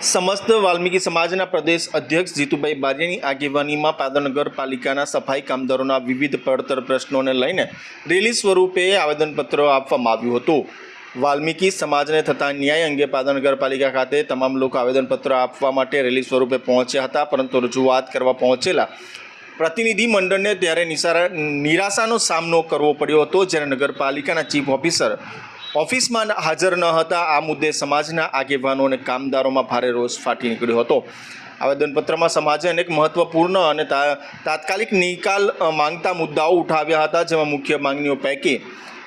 સમસ્ત વાલ્મીકી સમાજના પ્રદેશ અધ્યક્ષ જીતુભાઈ બારિયાની આગેવાનીમાં પાદનગર પાલિકાના સફાઈ કામદારોના વિવિધ પડતર પ્રશ્નોને લઈને રેલી સ્વરૂપે આવેદનપત્ર આપવામાં આવ્યું હતું. વાલ્મીકી સમાજને થતા ન્યાય અંગે પાદનગર પાલિકા ખાતે તમામ લોકો આવેદનપત્ર આપવા માટે રેલી સ્વરૂપે પહોંચ્યા હતા, પરંતુ રજૂઆત કરવા પહોંચેલા પ્રતિનિધિ મંડળને ત્યારે નિરાશાનો સામનો કરવો પડ્યો હતો. જ્યારે નગરપાલિકાના ચીફ ઓફિસર ઓફિસમાં હાજર ન હતા. આ મુદ્દે સમાજના આગેવાનો અને કામદારોમાં ભારે રોષ ફાટી નીકળ્યો હતો. આવેદનપત્રમાં સમાજે અનેક મહત્વપૂર્ણ અને તાત્કાલિક નિકાલ માંગતા મુદ્દાઓ ઉઠાવ્યા હતા, જેમાં મુખ્ય માંગણીઓ પૈકી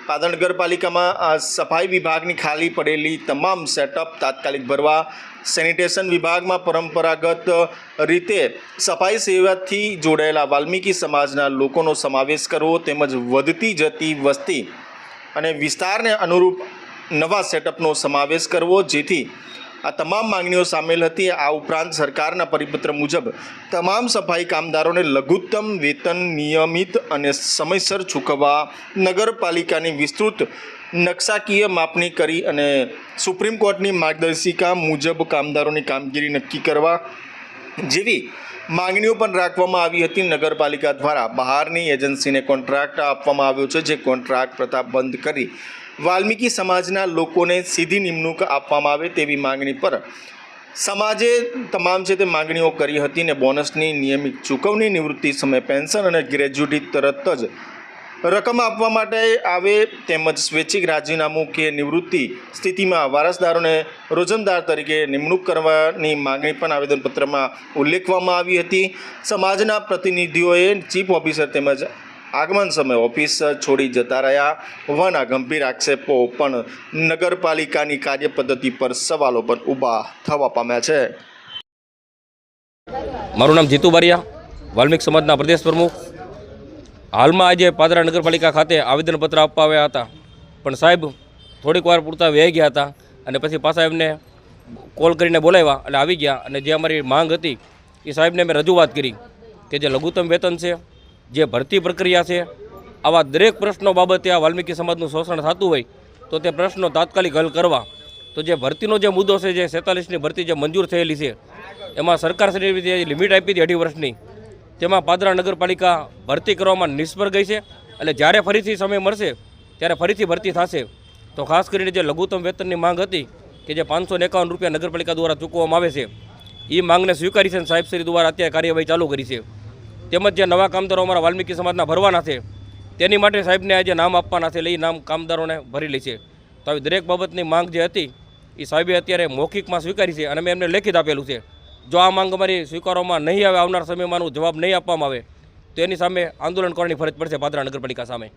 પાદણ નગરપાલિકામાં સફાઈ વિભાગની ખાલી પડેલી તમામ સેટઅપ તાત્કાલિક ભરવા, સેનિટેશન વિભાગમાં પરંપરાગત રીતે સફાઈ સેવાથી જોડાયેલા વાલ્મીકી સમાજના લોકોનો સમાવેશ કરવો તેમજ વધતી જતી વસ્તી અને વિસ્તારને અનુરૂપ નવા સેટઅપનો સમાવેશ કરવો, જેથી આ તમામ માંગણીઓ સામેલ હતી. આ ઉપરાંત સરકારના પરિપત્ર મુજબ તમામ સફાઈ કામદારોને લઘુત્તમ વેતન નિયમિત અને સમયસર ચૂકવવા, નગરપાલિકાની વિસ્તૃત નકશાકીય માપણી કરી અને સુપ્રીમ કોર્ટની માર્ગદર્શિકા મુજબ કામદારોની કામગીરી નક્કી કરવા જેવી માંગણીઓ પણ રાખવામાં આવી હતી નગરપાલિકા દ્વારા. બહારની એજન્સીને કોન્ટ્રાક્ટ આપવામાં આવ્યો છે, જે કોન્ટ્રાક્ટ પ્રથા બંધ કરી વાલ્મીકી સમાજના લોકોને સીધી નિમણૂક આપવામાં આવે તેવી માંગણી પર સમાજે તમામ છે તે માંગણીઓ કરી હતી ને બોનસની નિયમિત ચૂકવણી, નિવૃત્તિ સમય પેન્શન અને ગ્રેજ્યુટી તરત જ રકમ આપવા માટે આવે તેમજ સ્વૈચ્છિક રાજીનામું કે નિવૃત્તિ સ્થિતિમાં વારસદારોને રોજમદાર તરીકે નિમણૂક કરવાની માંગણી પણ આવેદનપત્રમાં ઉલ્લેખવામાં આવી હતી. સમાજના પ્રતિનિધિઓએ ચીફ ઓફિસર તેમજ આગમન સમયે ઓફિસ છોડી જતા રહ્યા. હોવાના ગંભીર આક્ષેપો પણ નગરપાલિકાની કાર્યપદ્ધતિ પર સવાલો પણ ઊભા થવા પામ્યા છે. મારું નામ જીતુ બારિયા, વાલ્મિક સમાજના પ્રદેશ પ્રમુખ. હાલમાં આજે પાદરા નગરપાલિકા ખાતે આવેદનપત્ર આપવા આવ્યા હતા. પણ સાહેબ, થોડીક વાર પૂરતા વ્યાઈ ગયા હતા અને પછી પાછા એમને કોલ કરીને બોલાવ્યા અને આવી ગયા અને જે અમારી માંગ હતી, એ સાહેબને મેં રજૂઆત કરી કે જે લઘુત્તમ વેતન છે, જે ભરતી પ્રક્રિયા છે, આવા દરેક પ્રશ્નો બાબતે આ વાલ્મીકી સમાજનું શોષણ થતું હોય, તો તે પ્રશ્નો તાત્કાલિક હલ કરવા. તો જે ભરતીનો જે મુદ્દો છે, જે સેતાલીસની ભરતી જે મંજૂર થયેલી છે, એમાં સરકારશ્રીએ જે લિમિટ આપી હતી અઢી વર્ષની તેમાં પાદરા નગરપાલિકા ભરતી કરવામાં નિષ્ફળ ગઈ છે એટલે જ્યારે ફરીથી સમય મળશે, ત્યારે ફરીથી ભરતી થશે. તો ખાસ કરીને જે લઘુત્તમ વેતનની માંગ હતી, કે જે પાંચસો એકાવન રૂપિયા નગરપાલિકા દ્વારા ચૂકવવામાં આવે છે એ માંગને સ્વીકારી છે સાહેબશ્રી દ્વારા અત્યારે કાર્યવાહી ચાલુ કરી છે. તેમજ જે નવા કામદારો અમારા વાલ્મીકી સમાજના ભરવાના છે, તેની માટે સાહેબને આજે નામ આપવાના છે એટલે એ નામ કામદારોને ભરી લે છે. તો આવી દરેક બાબતની માંગ જે હતી એ સાહેબે અત્યારે મૌખિકમાં સ્વીકારી છે અને મેં એમને લેખિત આપેલું છે. જો આ માંગ અમારી સ્વીકારવામાં નહીં આવે, આવનાર સમયમાં જવાબ નહીં આપવામાં આવે, તો એની સામે આંદોલન કરવાની ફરજ પડશે પાદરા નગરપાલિકા સામે.